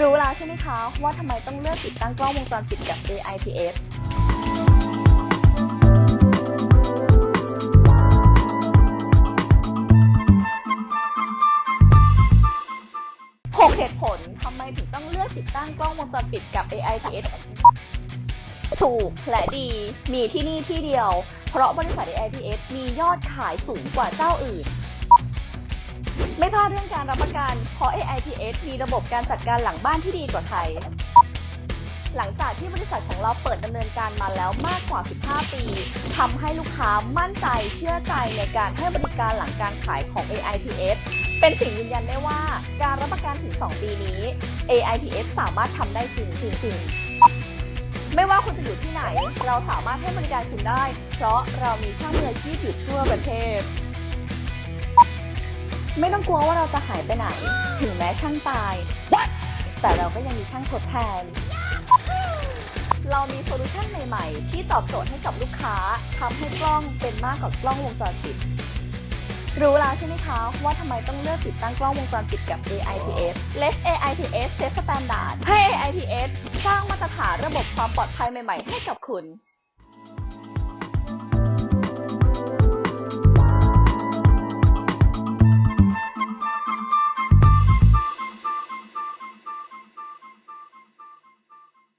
รู้แล้วใช่ไหมคะ ว่าทำไมต้องเลือกติดตั้งกล้องวงจรปิดกับ AIPS หกเหตุผลทำไมถึงต้องเลือกติดตั้งกล้องวงจรปิดกับ AIPS ถูกและดีมีที่นี่ที่เดียว เพราะบริษัท AIPS มียอดขายสูงกว่าเจ้าอื่น เรื่องการรับประกัน เพราะ AIPS มีระบบการจัดการหลังบ้านที่ดีกว่าใคร หลังจากที่บริษัทของเราเปิดดำเนินการมาแล้วมากกว่า 15 ปีทำให้ลูกค้ามั่นใจเชื่อใจในการให้บริการหลังการขายของ AIPS เป็นสิ่งยืนยันได้ว่าการรับประกันถึง 2 ปีนี้ AIPS สามารถทำได้จริงจริงไม่ว่าคุณจะอยู่ที่ไหน เราสามารถให้บริการคุณได้ เพราะเรามีช่างมืออาชีพอยู่ทั่วประเทศ ไม่ต้องกลัวว่าเราจะหายไปไหน ถึงแม้ช่างตาย แต่เราก็ยังมีช่างทดแทน เรามีโซลูชันใหม่ ๆ ที่ตอบโจทย์ให้กับลูกค้าทำให้กล้องเป็นมากกว่ากล้องวงจรปิด รู้แล้วใช่ไหมคะว่าทำไมต้องเลือกติดตั้งกล้องวงจรปิดกับ AIPS Let AIPS Set Standard ให้ AIPS สร้างมาตรฐานระบบความปลอดภัยใหม่ ๆ ให้กับคุณ